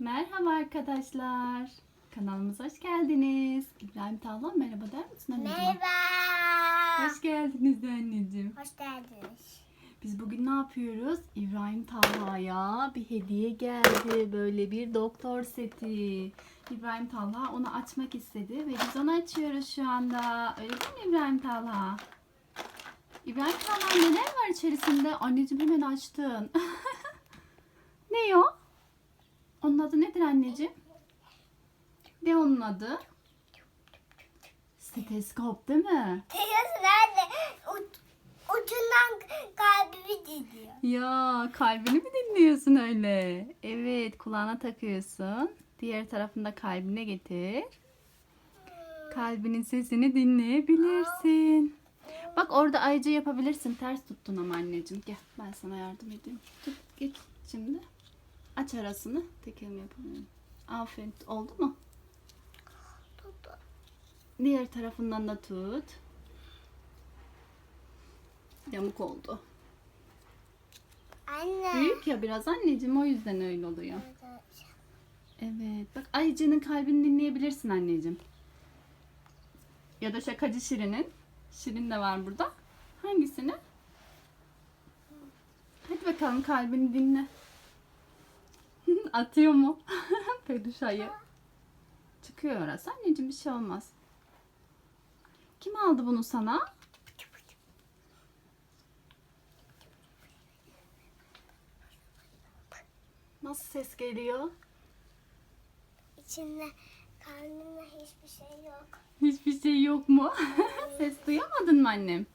Merhaba arkadaşlar. Kanalımıza hoş geldiniz. İbrahim Talha merhaba der misin anneciğim? Merhaba. Hoş geldiniz de anneciğim. Hoş geldiniz. Biz bugün ne yapıyoruz? İbrahim Talha'ya bir hediye geldi. Böyle bir doktor seti. İbrahim Talha onu açmak istedi ve biz onu açıyoruz şu anda. Öyle değil mi İbrahim Talha? İbrahim Talha neler var içerisinde? Anneciğim hemen açtın. ne o? Onun adı nedir anneciğim? Ne onun adı? Steteskop değil mi? Teyze nerede? Uç, ucundan kalbimi diyor. Ya kalbini mi dinliyorsun öyle? Evet kulağına takıyorsun. Diğer tarafında kalbine getir. Kalbinin sesini dinleyebilirsin. Bak orada ayrıca yapabilirsin. Ters tuttun ama anneciğim. Gel ben sana yardım edeyim. Tut git şimdi. Aç arasını. Tekelim yapalım. Aferin. Oldu mu? Diğer tarafından da tut. Yamuk oldu. Anne. Büyük ya biraz anneciğim o yüzden öyle oluyor. Evet bak Ayıcı'nın kalbini dinleyebilirsin anneciğim. Ya da şakacı Şirin'in. Şirin de var burada. Hangisini? Hadi bakalım kalbini dinle. Atıyor mu? Peluş ayı. Çıkıyor orası. Anneciğim bir şey olmaz. Kim aldı bunu sana? Nasıl ses geliyor? İçinde kalbimde hiçbir şey yok. Hiçbir şey yok mu? Ses duyamadın mı annem?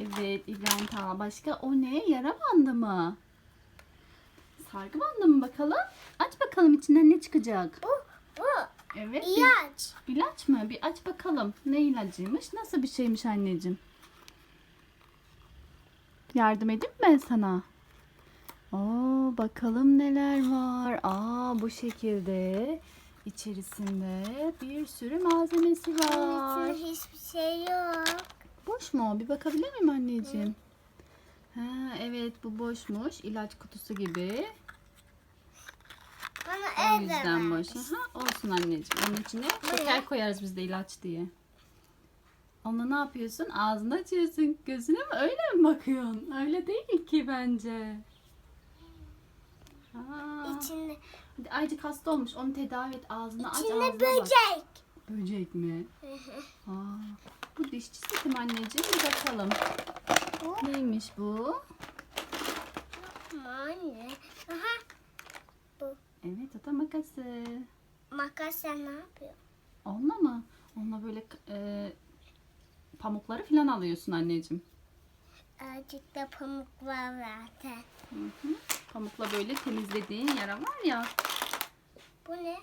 Evet İbrahim Taha. Başka o ne? Yara bandı mı? Sargı bandı mı bakalım? Aç bakalım içinden ne çıkacak? Bu, bu. Evet. bir- İlaç. İlaç mı? Bir aç bakalım. Ne ilacıymış? Nasıl bir şeymiş anneciğim? Yardım edeyim mi ben sana? Oo, bakalım neler var. Aa, bu şekilde içerisinde bir sürü malzemesi var. İçinde hiçbir şey yok. Boş mu? Bir bakabilir miyim anneciğim? Ha, evet bu boşmuş. İlaç kutusu gibi. Bana O yüzden ver. Ha, olsun anneciğim. Onun içine şeker koyarız biz de ilaç diye. Onunla ne yapıyorsun? Ağzını açıyorsun. Gözüne mi? Öyle mi bakıyorsun? Öyle değil ki bence. Ha. İçinde, Hadi Aycık hasta olmuş. Onu tedavi et. Ağzını aç. içinde ağzına bak. böcek. Böcek mi? Aa, bu dişçi seti mi anneciğim? Bir bakalım. Bu Neymiş bu? anne. Aha. Evet ata makası. Makasla ne yapıyor? Onunla mı? Onunla böyle e, pamukları falan alıyorsun anneciğim. Azıcık pamuk var zaten. Hı hı. Pamukla böyle temizlediğin yara var ya. Bu ne?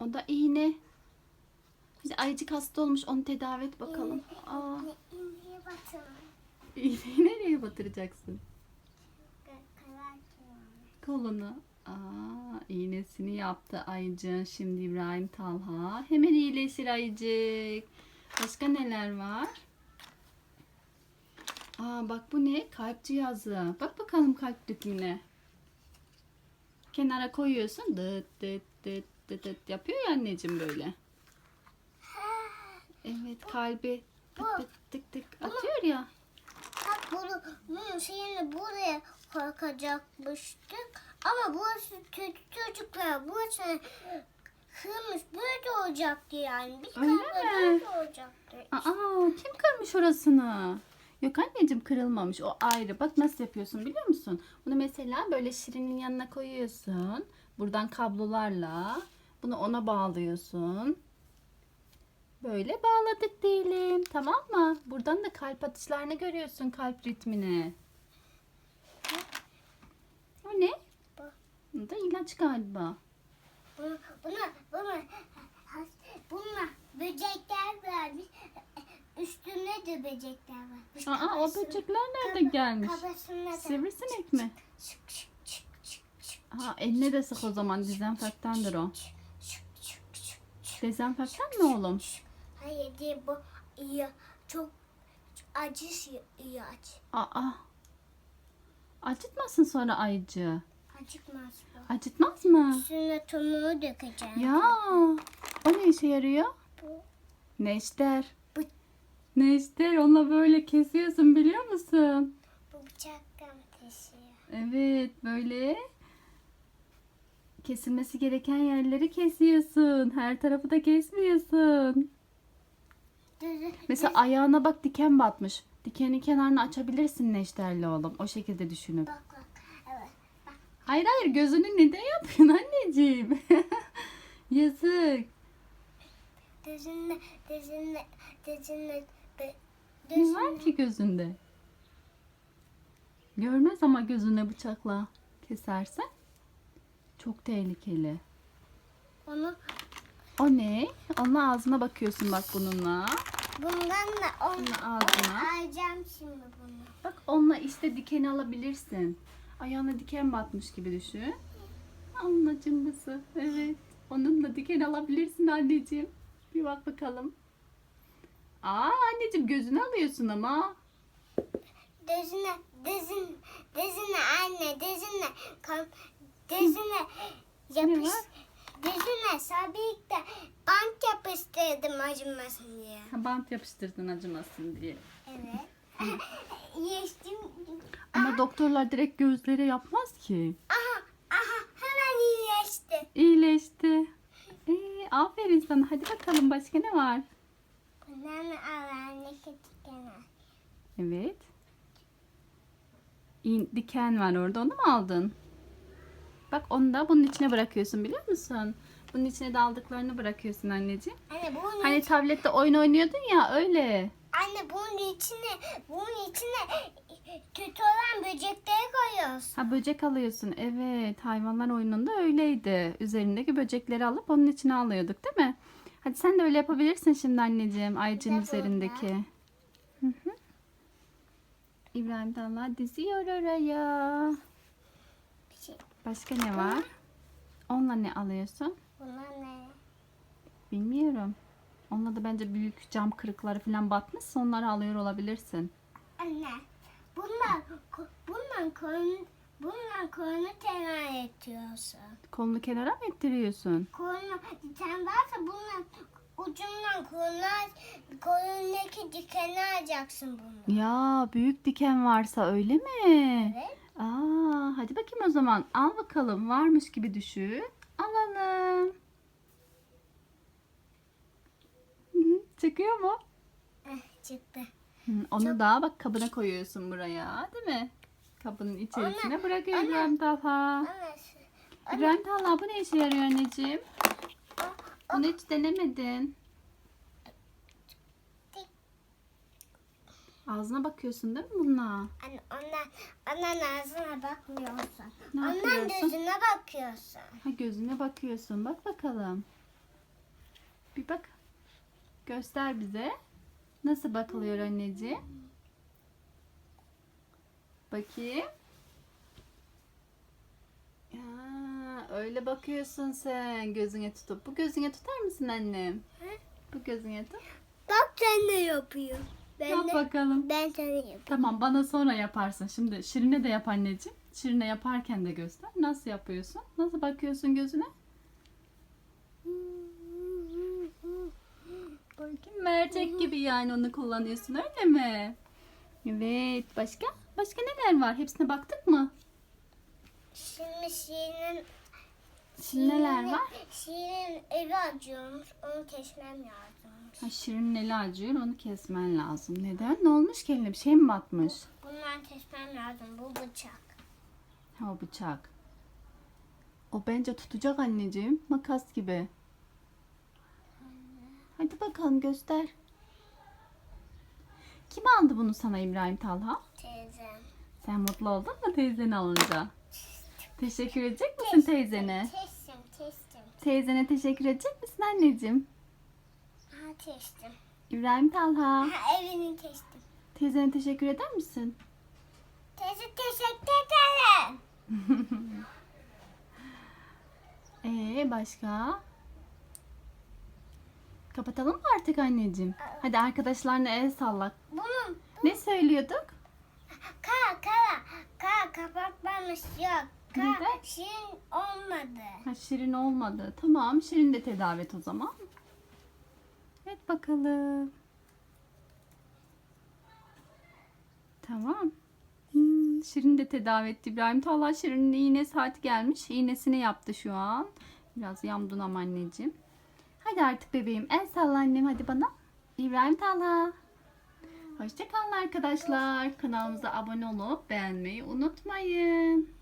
O da iğne. Bize ayıcık hasta olmuş onu tedavi et bakalım. Aa, Ne iğneye batırın. iğneyi nereye batıracaksın? Kolunu. Aa, iğnesini yaptı ayıcığın. Şimdi İbrahim Talha. Hemen iyileşir ayıcık. Başka neler var? Aa bak bu ne? Kalp cihazı. Bak bakalım kalp ritmine. Kenara koyuyorsun. Dıt dıt dıt dıt dıt yapıyor ya anneciğim böyle. Evet kalbi tık tık tık tık atıyor ya. Bak bunu, bunun şeyini buraya korkacakmıştık. Ama burası kötü çocuklar. Burası kırmış. Böyle olacaktı yani. Bir Öyle kavga mi? böyle olacaktı. Aa kim kırmış orasını? Yok anneciğim kırılmamış. O ayrı. Bak nasıl yapıyorsun biliyor musun? Bunu mesela böyle şirinin yanına koyuyorsun. Buradan kablolarla. Bunu ona bağlıyorsun. Böyle bağladık diyelim. Tamam mı? Buradan da kalp atışlarını görüyorsun. Kalp ritmini. O ne? Bu. Da ilaç galiba. Buna, buna, buna, buna böcekler vermiş. Üstünde de böcekler varmış. Aa o böcekler nerede gelmiş? Kafasında da. Sivrisinek mi? Şık şık Aa eline de sık o zaman. Dezenfektandır o. Dezenfektan mı oğlum? Hayır değil bu iyi. Çok acı şey- ilaç. Aa. Acıtmasın sonra ayıcı. Acıkmaz bu. Acıtmaz mı? Üstüne tonuğu dökeceğim. Ya o ne işe yarıyor? Bu. Neşter. Bu. Neşter onunla böyle kesiyorsun biliyor musun? Bu bıçakla mı kesiyor? Evet böyle kesilmesi gereken yerleri kesiyorsun. Her tarafı da kesmiyorsun. Mesela ayağına bak diken batmış. Dikenin kenarını açabilirsin neşterle oğlum. O şekilde düşünüp. Bak. Hayır hayır gözünü neden yapıyorsun anneciğim? Yazık. Düzünle, düzünle, düzünle, Ne düzünle. var ki gözünde? Görmez ama gözüne bıçakla kesersen. Çok tehlikeli. Onu O ne? Onun ağzına bakıyorsun bak bununla. bundan da onu Bununla ağzına. alacağım şimdi bunu. Bak onunla işte dikeni alabilirsin. Ayağına diken batmış gibi düşün. Onunla cımbızı. Evet. Onunla diken alabilirsin anneciğim. Bir bak bakalım. Aa anneciğim gözünü alıyorsun ama. Düzüne, düzün, düzüne anne, düzüne, kam, düzüne yapış, var? düzüne sabikte bant yapıştırdım acımasın diye. Ha, bant yapıştırdın acımasın diye. Evet. Yeştim. Ama doktorlar direkt gözlere yapmaz ki. Aha, aha hemen iyileşti. İyileşti. Ee, aferin sana. Hadi bakalım başka ne var? Bundan alan kenar. Evet. İn, diken var orada. Onu mu aldın? Bak onu da bunun içine bırakıyorsun biliyor musun? Bunun içine de aldıklarını bırakıyorsun anneciğim. Anne bunun, Hani tablette oyun oynuyordun ya öyle. Anne bunun içine, bunun içine kötü olan böcekleri koyuyoruz. Ha böcek alıyorsun. Evet hayvanlar oyununda öyleydi. Üzerindeki böcekleri alıp onun içine alıyorduk değil mi? Hadi sen de öyle yapabilirsin şimdi anneciğim. De üzerindeki. Hı hı. İbrahim Talha diziyor oraya. Şey. Başka ne var? Onunla ne alıyorsun? Bunlar ne? Bilmiyorum. Onunla da bence büyük cam kırıkları falan batmışsa onları alıyor olabilirsin. Anne, bundan, bundan koyun, bundan koyunu tenar ediyorsun. Kolunu kenara mı ittiriyorsun? Koyunu diken varsa bundan ucundan koyunu, koyundaki dikeni alacaksın bunu. Ya büyük diken varsa öyle mi? Evet. Aa, hadi bakayım o zaman. Al bakalım. Varmış gibi düşün. Alalım. Hı hı, Çıkıyor mu? Eh, çıktı. Hı, Onu da bak kabına koyuyorsun buraya, değil mi? Kabının içerisine bırakıyor ana. İbrahim Talha. Anne, İbrahim Talha bu ne işe yarıyor anneciğim? Bunu hiç denemedin. Ağzına bakıyorsun değil mi bununla? anne ondan, ondan ağzına bakmıyorsun. Ne ondan yapıyorsun? gözüne bakıyorsun. Ha gözüne bakıyorsun. Bak bakalım. Bir bak. Göster bize. Nasıl bakılıyor anneciğim? Bakayım. Ya, öyle bakıyorsun sen gözüne tutup. Bu gözüne tutar mısın annem? Hı? Bu gözüne tut. Bak sen ne yapıyor. Ben Yap de, bakalım. ben sana yapayım. Tamam bana sonra yaparsın. Şimdi Şirine de yap anneciğim. Şirine yaparken de göster. Nasıl yapıyorsun? Nasıl bakıyorsun gözüne? Bakayım mercek gibi yani onu kullanıyorsun öyle mi? Evet. Başka? Başka neler var? Hepsine baktık mı? Şimdi Şirin'in Neler var? Şirin evi acıyormuş. Onu kesmem lazım. Ha, Şirin'in eli acıyor onu kesmen lazım. Neden? Ne olmuş ki eline? Bir şey mi batmış? Bundan kesmem lazım. Bu bıçak. Ha o bıçak. O bence tutacak anneciğim. Makas gibi. Hadi bakalım göster. Kim aldı bunu sana İbrahim Talha? Teyzem. Sen mutlu oldun mu teyzeni alınca? Teşekkür edecek misin teyzene? Testim, testim. Teyzene teşekkür edecek misin anneciğim? Ha testim. İbrahim Talha. Ha evini testim. Teyzene teşekkür eder misin? Teyze teşekkür ederim. Ee başka? Kapatalım mı artık anneciğim? Hadi arkadaşlarına el salla. Bunun Ne söylüyorduk? kara kara kara kapatmamış yok. Neden? Ka- Şirin olmadı. Ha, şirin olmadı. Tamam şirin de tedavi et o zaman. Evet bakalım. Tamam. Hmm, şirin de tedavi etti. İbrahim Talha Şirin'in iğne saati gelmiş. İğnesini yaptı şu an. Biraz yamdun ama anneciğim. Hadi artık bebeğim. El salla annem hadi bana. İbrahim Talha. Hoşçakalın arkadaşlar. Kanalımıza abone olup beğenmeyi unutmayın.